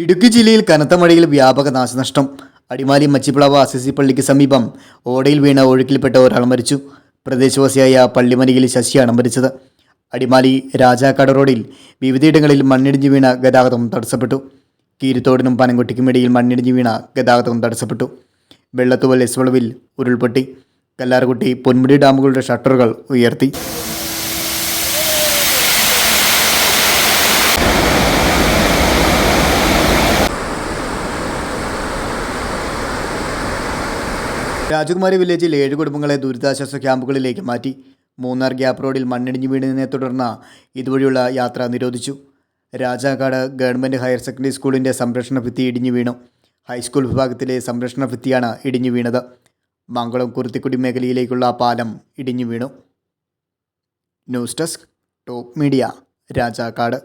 ഇടുക്കി ജില്ലയിൽ കനത്ത മഴയിൽ വ്യാപക നാശനഷ്ടം. അടിമാലി മച്ചിപ്പിളാവ് അസിസി പള്ളിക്ക് സമീപം ഓടയിൽ വീണ ഒഴുക്കിൽപ്പെട്ട ഒരാൾ മരിച്ചു. പ്രദേശവാസിയായ പള്ളിമനിയിൽ ശശിയാണ് മരിച്ചത്. അടിമാലി രാജാക്കാട് റോഡിൽ വിവിധയിടങ്ങളിൽ മണ്ണിടിഞ്ഞു വീണ ഗതാഗതം തടസ്സപ്പെട്ടു. കീരിത്തോടിനും പനംകുട്ടിക്കും ഇടയിൽ മണ്ണിടിഞ്ഞു വീണ ഗതാഗതം തടസ്സപ്പെട്ടു. വെള്ളത്തുവൽ എസ് വളവിൽ ഉരുൾപൊട്ടി. കല്ലാർകുട്ടി പൊന്മുടി ഡാമുകളുടെ ഷട്ടറുകൾ ഉയർത്തി. രാജകുമാരി വില്ലേജിൽ ഏഴ് കുടുംബങ്ങളെ ദുരിതാശ്വാസ ക്യാമ്പുകളിലേക്ക് മാറ്റി. മൂന്നാർ ഗ്യാപ്പ് റോഡിൽ മണ്ണിടിഞ്ഞു വീണതിനെ തുടർന്ന് ഇതുവഴിയുള്ള യാത്ര നിരോധിച്ചു. രാജാക്കാട് ഗവൺമെന്റ് ഹയർ സെക്കൻഡറി സ്കൂളിന്റെ സംരക്ഷണ ഭിത്തി ഇടിഞ്ഞു വീണു. ഹൈസ്കൂൾ വിഭാഗത്തിലെ സംരക്ഷണ ഭിത്തിയാണ് ഇടിഞ്ഞു വീണത്. മംഗളം കുരുത്തിക്കുടി മേഖലയിലേക്കുള്ള പാലം ഇടിഞ്ഞു വീണു. News desk top media Rajakkad